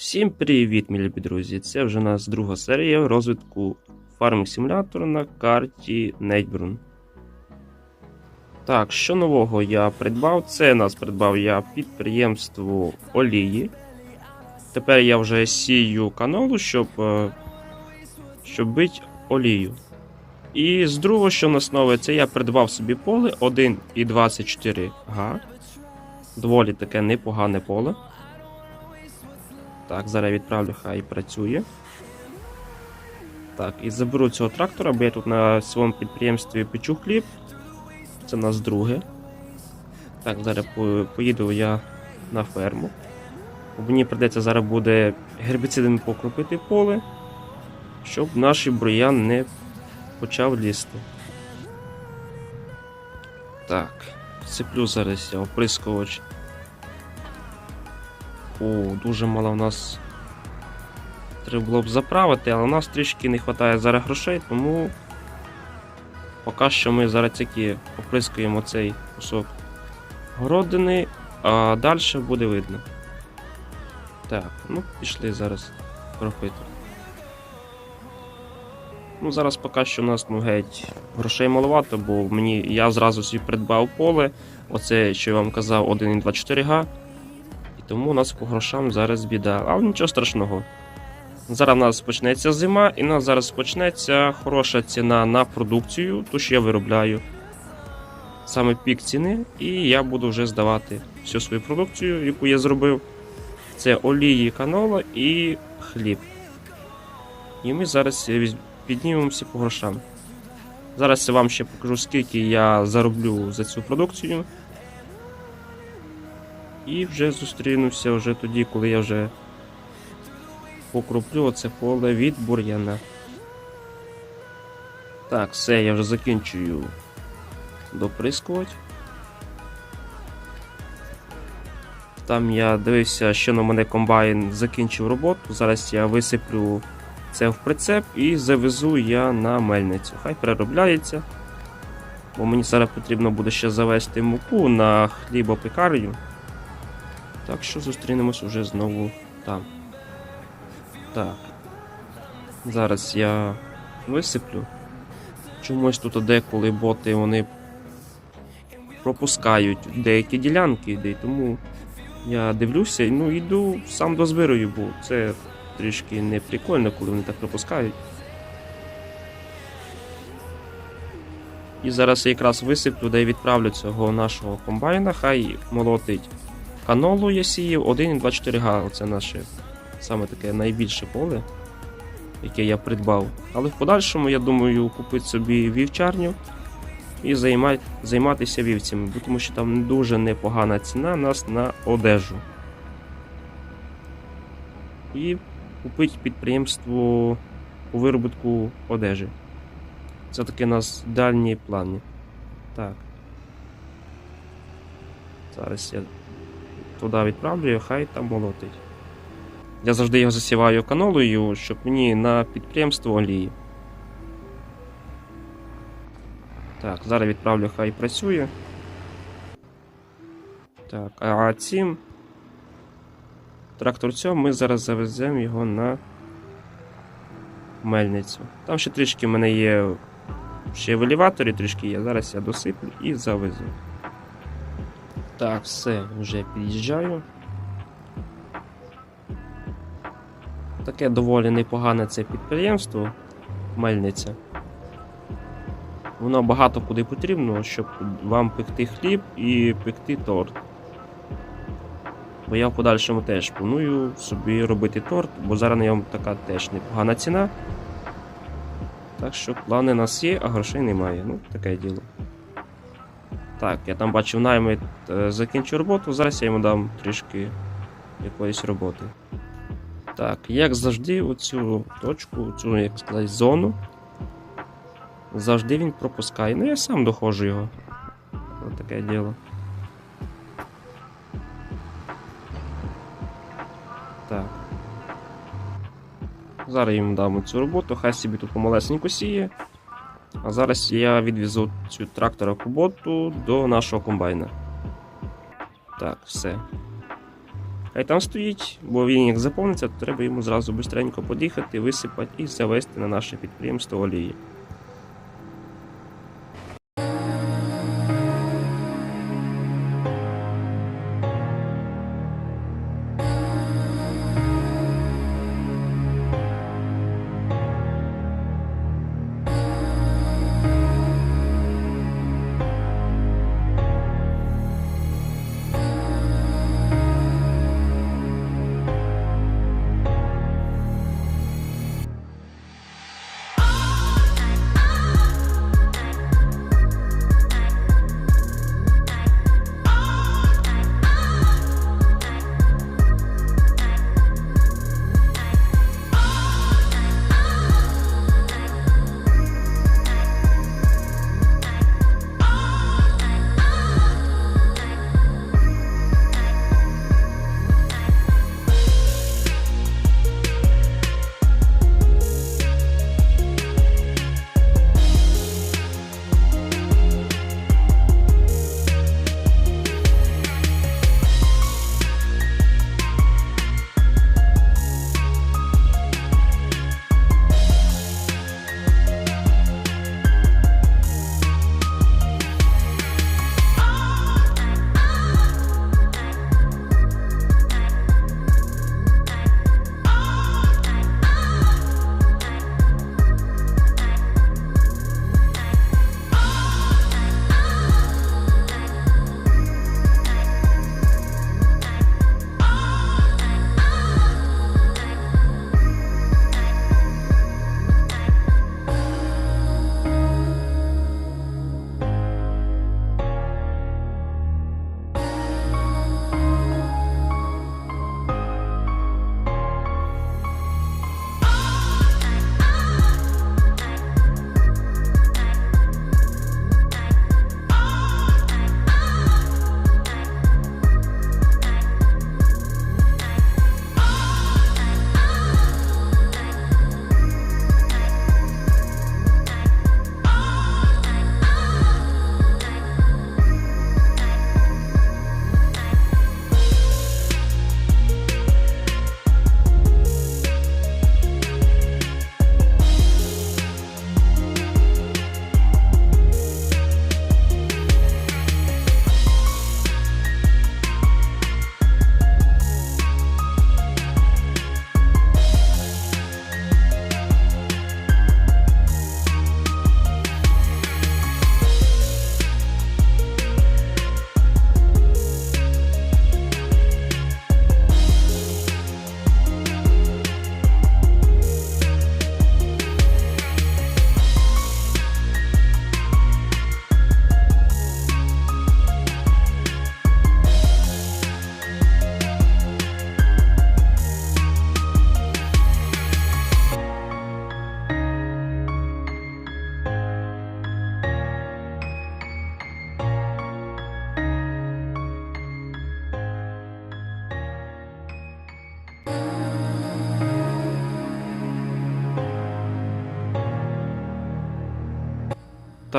Всім привіт, мій друзі! Це вже у нас друга серія розвитку фармінг симулятора на карті Нейбрун. Так, що нового я придбав? Це нас придбав я підприємство Олії. Тепер я вже сію каналу, щоб, е, щоб бити олію. І з другого, що нас нове, це я придбав собі поле 1,24 га. Доволі таке непогане поле. Так, зараз відправлю, хай працює. Так, і заберу цього трактора, бо я тут на своєму підприємстві печу хліб. Це у нас друге. Так, зараз по- поїду я на ферму. Мені придеться зараз буде гербіцидами покропити поле, щоб наш бур'ян не почав лізти. Так, сиплю зараз я оприскувач. О, дуже мало в нас треба було б заправити, але у нас трішки не вистачає зараз грошей, тому поки що ми зараз тільки оприскуємо цей кусок городини, а далі буде видно. Так, ну пішли зараз кропити. Ну, зараз поки що у нас ну, геть грошей маловато, бо мені я зразу собі придбав поле. Оце, що я вам казав, 1,24 га. Тому у нас по грошам зараз біда. Але нічого страшного. Зараз у нас почнеться зима, і у нас зараз почнеться хороша ціна на продукцію, ту, що я виробляю. Саме пік ціни, і я буду вже здавати всю свою продукцію, яку я зробив. Це олії канола і хліб. І ми зараз піднімемося по грошам. Зараз я вам ще покажу, скільки я зароблю за цю продукцію. І вже зустрінуся вже тоді, коли я вже покроплю оце поле від бур'яна. Так, все, я вже закінчую доприскувати. Там я дивився, що на мене комбайн закінчив роботу. Зараз я висиплю це в прицеп і завезу я на мельницю. Хай переробляється. Бо мені зараз потрібно буде ще завести муку на хлібопекарню. Так що зустрінемось уже знову там. Так. Зараз я висиплю. Чомусь тут деколи боти вони пропускають деякі ділянки, де тому я дивлюся, ну йду сам до дозбирую, бо це трішки не прикольно, коли вони так пропускають. І зараз я якраз висиплю, де відправлю цього нашого комбайна, хай молотить канолу я сіяв 1,24 га. Оце наше саме таке найбільше поле, яке я придбав. Але в подальшому, я думаю, купити собі вівчарню і займати, займатися вівцями, бо тому що там дуже непогана ціна у нас на одежу. І купити підприємство по виробітку одежі. Це таки у нас дальні плани. Так. Зараз я туди відправлю, хай там молотить. Я завжди його засіваю канолою, щоб мені на підприємство олії. Так, зараз відправлю, хай працює. Так, а цим тракторцем ми зараз завеземо його на мельницю. Там ще трішки в мене є ще в елеваторі, трішки є. Зараз я досиплю і завезу. Так, все, вже під'їжджаю. Таке доволі непогане це підприємство, мельниця. Воно багато куди потрібно, щоб вам пекти хліб і пекти торт. Бо я в подальшому теж планую собі робити торт, бо зараз на ньому така теж непогана ціна. Так що плани у нас є, а грошей немає. Ну, таке діло. Так, я там бачив наймит, е, закінчу роботу, зараз я йому дам трішки якоїсь роботи. Так, як завжди, оцю точку, цю, як сказати, зону. Завжди він пропускає. Ну я сам доходжу його. Ось таке діло. Так. Зараз йому дам цю роботу, хай собі тут помалесенько сіє. А зараз я відвезу цю трактора куботу до нашого комбайна. Так, все. Хай там стоїть, бо він як заповниться, то треба йому зразу швидко під'їхати, висипати і завести на наше підприємство олії.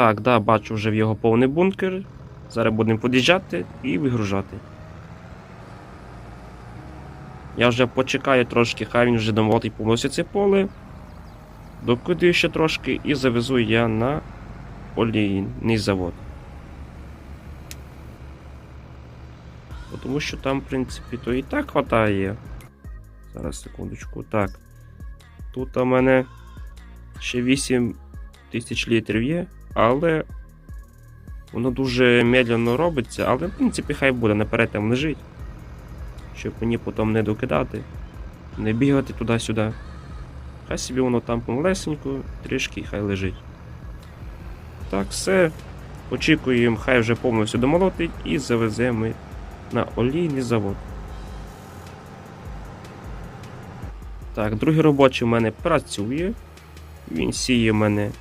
Так, да, бачу вже в його повний бункер. Зараз будемо під'їжджати і вигружати. Я вже почекаю трошки, хай він вже домовитий повністю це поле. Докидаю ще трошки і завезу я на олійний завод. Тому що там, в принципі, то і так хватає. Зараз секундочку. Так. Тут у мене ще 8 тисяч літрів є, але воно дуже медленно робиться, але в принципі хай буде наперед там лежить. Щоб мені потім не докидати, не бігати туди-сюди. Хай собі воно там помалесенько, трішки хай лежить. Так, все. Очікуємо, хай вже повністю домолотить і завеземо на олійний завод. Так, другий робочий в мене працює. Він сіє в мене.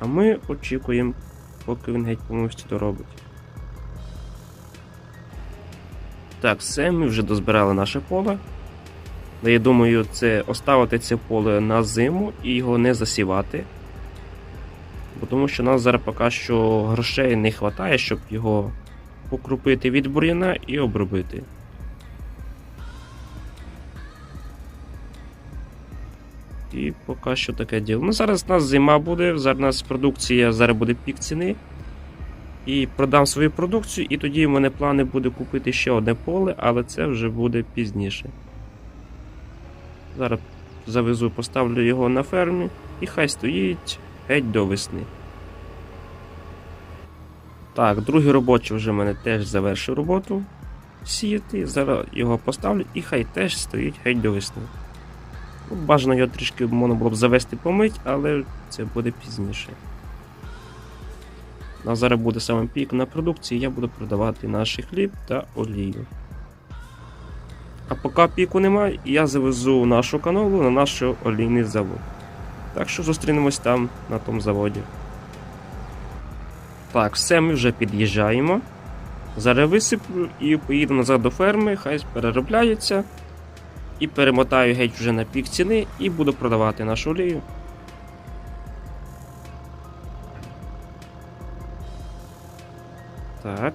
А ми очікуємо, поки він геть повністю доробить. Так, все, ми вже дозбирали наше поле. Але я думаю, це оставити це поле на зиму і його не засівати. Бо тому що нас зараз поки що грошей не вистачає, щоб його покрупити від бур'яна і обробити. І поки що таке діло. Ну, зараз у нас зима буде, зараз у нас продукція, зараз буде пік ціни. І продам свою продукцію, і тоді в мене плани буде купити ще одне поле, але це вже буде пізніше. Зараз завезу, поставлю його на фермі, і хай стоїть геть до весни. Так, другий робочий вже в мене теж завершив роботу сіяти. Зараз його поставлю і хай теж стоїть геть до весни. Ну, бажано його трішки можна було б завести помить, але це буде пізніше. У нас зараз буде саме пік на продукції, я буду продавати наш хліб та олію. А поки піку немає, я завезу нашу канолу на наш олійний завод. Так що зустрінемось там, на тому заводі. Так, все, ми вже під'їжджаємо. Зараз висиплю і поїду назад до ферми, хай переробляється. І перемотаю геть вже на пік ціни і буду продавати нашу олію. Так.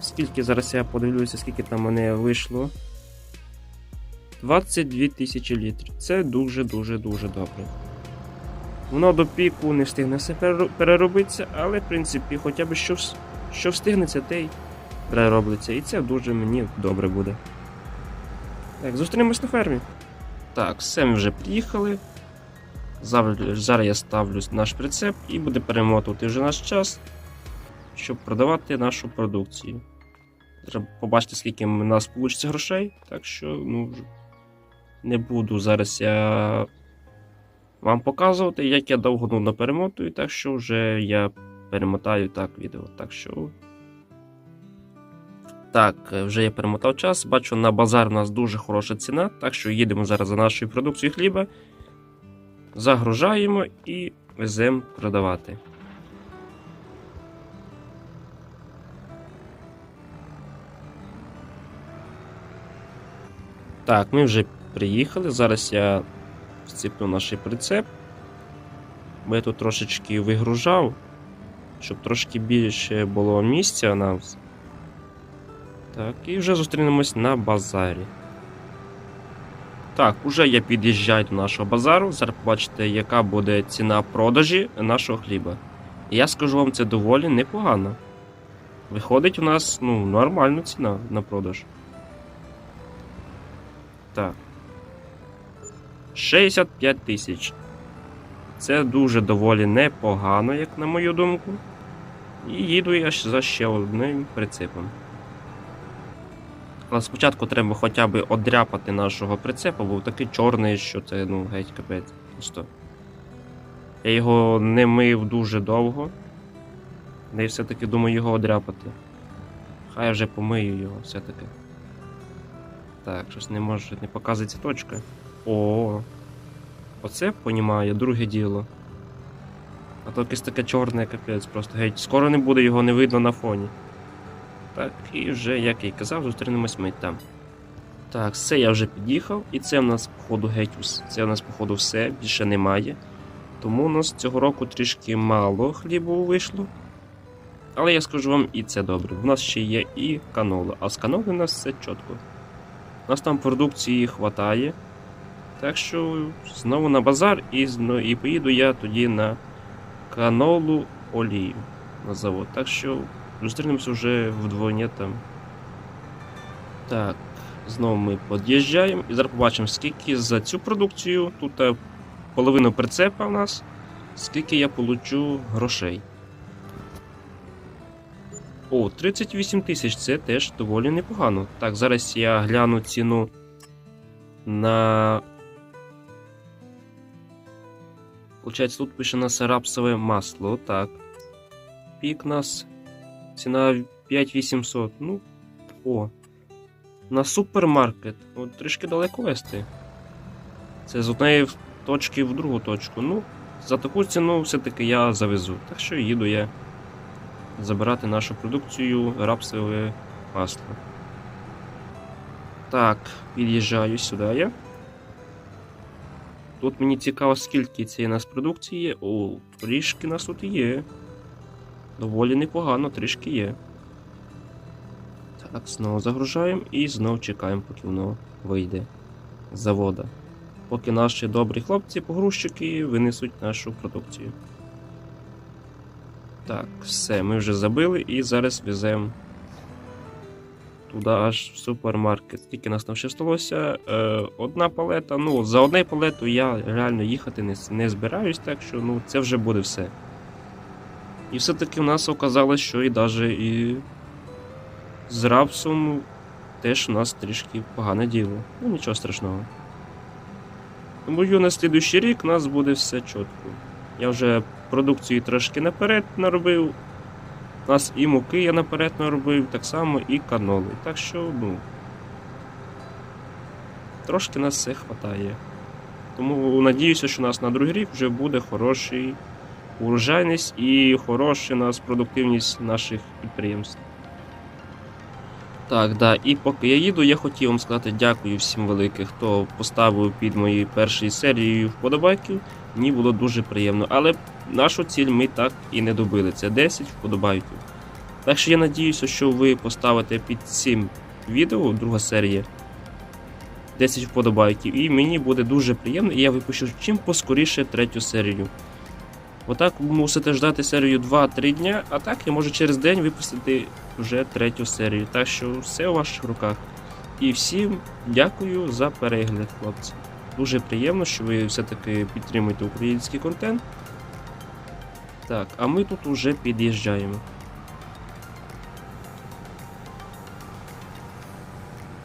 Скільки зараз я подивлюся, скільки там мене вийшло. 22 тисячі літрів. Це дуже-дуже дуже добре. Воно до піку не встигне все переробитися, але в принципі хоча б що, що встигнеться, те й переробиться. І це дуже мені добре буде. Так, зустрінемось на фермі. Так, все ми вже приїхали. Зараз я ставлю наш прицеп і буде перемотувати вже наш час, щоб продавати нашу продукцію. Треба побачити, скільки в нас вийде грошей. Так що, ну, не буду зараз я вам показувати, як я довго ну, перемотую, так що вже я перемотаю так відео. Так що. Так, е, вже я перемотав час. Бачу, на базар у нас дуже хороша ціна, так що їдемо зараз за нашою продукцією хліба, загружаємо і веземо продавати. Так, ми вже приїхали. Зараз я вцеплю наш прицеп. Бо я тут трошечки вигружав, щоб трошки більше було місця у нас. Так, і вже зустрінемось на базарі. Так, уже я під'їжджаю до нашого базару. Зараз побачите, яка буде ціна продажі нашого хліба. Я скажу вам, це доволі непогано. Виходить у нас ну, нормальна ціна на продаж. Так. 65 тисяч. Це дуже доволі непогано, як на мою думку. І їду я за ще одним прицепом. Спочатку треба хоча б одряпати нашого прицепа, був такий чорний, що це ну геть капець. Просто. Я його не мив дуже довго. І все-таки думаю його одряпати. Хай вже помию його все-таки. Так, щось не може, не показується точка. О, оце понімає, друге діло. А то якесь таке чорне капець, просто геть. Скоро не буде, його не видно на фоні. Так, і вже, як я й казав, зустрінемось ми там. Так, все я вже під'їхав, і це в нас, походу, геть Це в нас, походу, все, більше немає. Тому у нас цього року трішки мало хлібу вийшло. Але я скажу вам, і це добре. У нас ще є і канола, а з каноли у нас все чітко. У нас там продукції хватає. Так що знову на базар і, і поїду я тоді на канолу олію на завод. Так що зустрінемося вже вдвоє там. Так, знову ми під'їжджаємо і зараз побачимо, скільки за цю продукцію, тут е, половину прицепа у нас, скільки я получу грошей. О, 38 тисяч, це теж доволі непогано. Так, зараз я гляну ціну на. Получається, тут пише нас рапсове масло. Так. Пік нас. Ціна 5800. Ну. О. На супермаркет. От трішки далеко вести. Це з однієї точки в другу точку. Ну, за таку ціну все-таки я завезу. Так що їду я забирати нашу продукцію рапсове масло. Так, під'їжджаю сюди я. Тут мені цікаво, скільки цієї нас продукції. О, трішки нас тут є. Доволі непогано, трішки є. Так, знову загружаємо і знову чекаємо, поки воно вийде з завода. поки наші добрі хлопці-погрузчики винесуть нашу продукцію. Так, все, ми вже забили і зараз веземо туди аж в супермаркет. Скільки нас там ще сталося? Е, одна палета. Ну, за одне палету я реально їхати не, не збираюсь, так що ну, це вже буде все. І все-таки в нас оказалось, що і навіть і з рапсом теж у нас трішки погане діло. Ну нічого страшного. Тому на слідуючий рік у нас буде все чітко. Я вже продукцію трошки наперед наробив. У нас і муки я наперед наробив, так само і каноли. Так що, ну. Трошки нас все хватає. Тому надіюся, що у нас на другий рік вже буде хороший урожайність і хороша у нас продуктивність наших підприємств. Так, да, і поки я їду, я хотів вам сказати дякую всім великим, хто поставив під моєю першою серією вподобайків. Мені було дуже приємно. Але нашу ціль ми так і не добили. Це 10 вподобайків. Так що я надіюся, що ви поставите під цим відео, друга серія, 10 вподобайків. І мені буде дуже приємно, і я випущу чим поскоріше третю серію. Отак мусите ждати серію 2-3 дня, а так я можу через день випустити вже третю серію. Так що все у ваших руках. І всім дякую за перегляд, хлопці. Дуже приємно, що ви все-таки підтримуєте український контент. Так, а ми тут уже під'їжджаємо.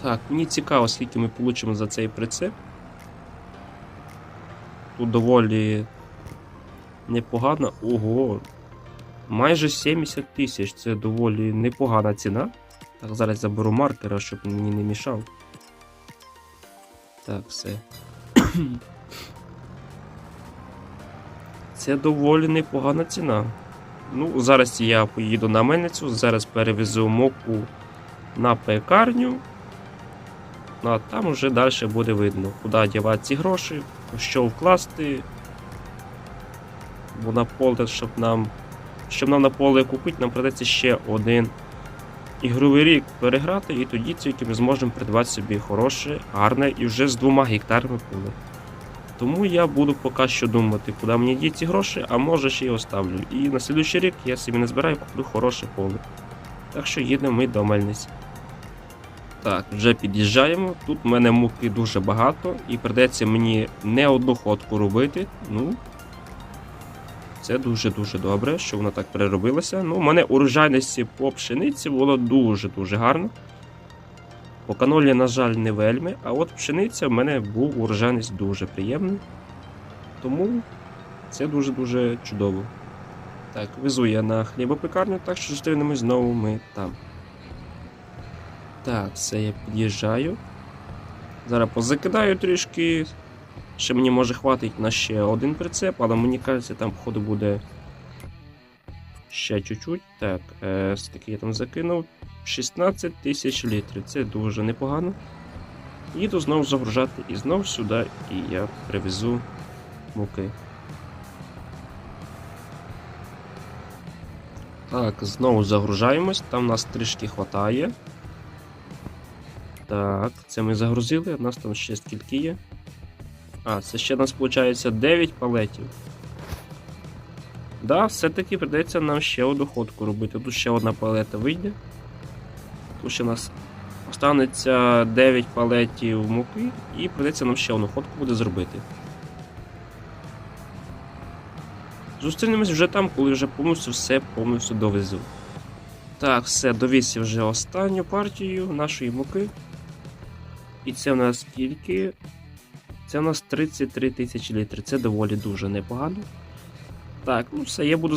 Так, мені цікаво, скільки ми получимо за цей прицеп. Тут доволі непогано. Ого. Майже 70 тисяч. Це доволі непогана ціна. Так, зараз заберу маркера, щоб мені не мішав. Так, все. Це доволі непогана ціна. Ну, зараз я поїду на мельницю, зараз перевезу моку на пекарню. Ну, а там вже далі буде видно, куди дівати ці гроші, що вкласти. На поле, щоб нам щоб нам на поле купити, нам придеться ще один ігровий рік переграти, і тоді тільки ми зможемо придбати собі хороше, гарне і вже з двома гектарами поле. Тому я буду поки що думати, куди мені діти ці гроші, а може ще й оставлю. І на слідуючий рік я собі не збираю, куплю хороше поле. Так що їдемо ми до мельниці. Так, вже під'їжджаємо. Тут в мене муки дуже багато і придеться мені не одну ходку робити. Ну, це дуже-дуже добре, що вона так переробилася. Ну, у мене урожайності по пшениці було дуже-дуже гарно. По канолі, на жаль, не вельми, а от пшениця в мене був урожайність дуже приємний. Тому це дуже-дуже чудово. Так, везу я на хлібопекарню, так що зустрінемось знову ми там. Так, все, я під'їжджаю. Зараз позакидаю трішки. Ще мені може хватить на ще один прицеп, але мені кажеться, там, походу, буде ще чуть-чуть. Так, е, скільки я там закинув? 16 тисяч літрів. Це дуже непогано. Їду знову загружати і знову сюди, і я привезу муки. Так, знову загружаємось, там нас трішки хватає. Так, це ми загрузили, у нас там ще скільки є. А, це ще нас виходить 9 палетів. Да, все-таки придеться нам ще одну ходку робити. Тут ще одна палета вийде. Тут ще у нас останеться 9 палетів муки і придеться нам ще одну ходку буде зробити. Зустрінемось вже там, коли вже повністю все повністю довезу. Так, все, довіз вже останню партію нашої муки. І це в нас скільки? Це у нас 33 тисячі літрів. Це доволі дуже непогано. Так, ну все, я буду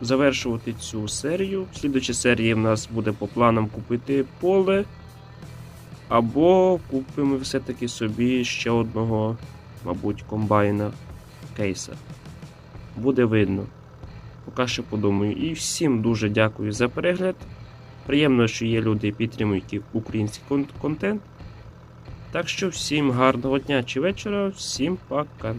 завершувати цю серію. В слідучій серії в нас буде по планам купити поле. Або купимо все-таки собі ще одного, мабуть, комбайна кейса. Буде видно. Поки що подумаю. І всім дуже дякую за перегляд. Приємно, що є люди, які підтримують український контент. Так що всім гарного дня чи вечора, всім пока.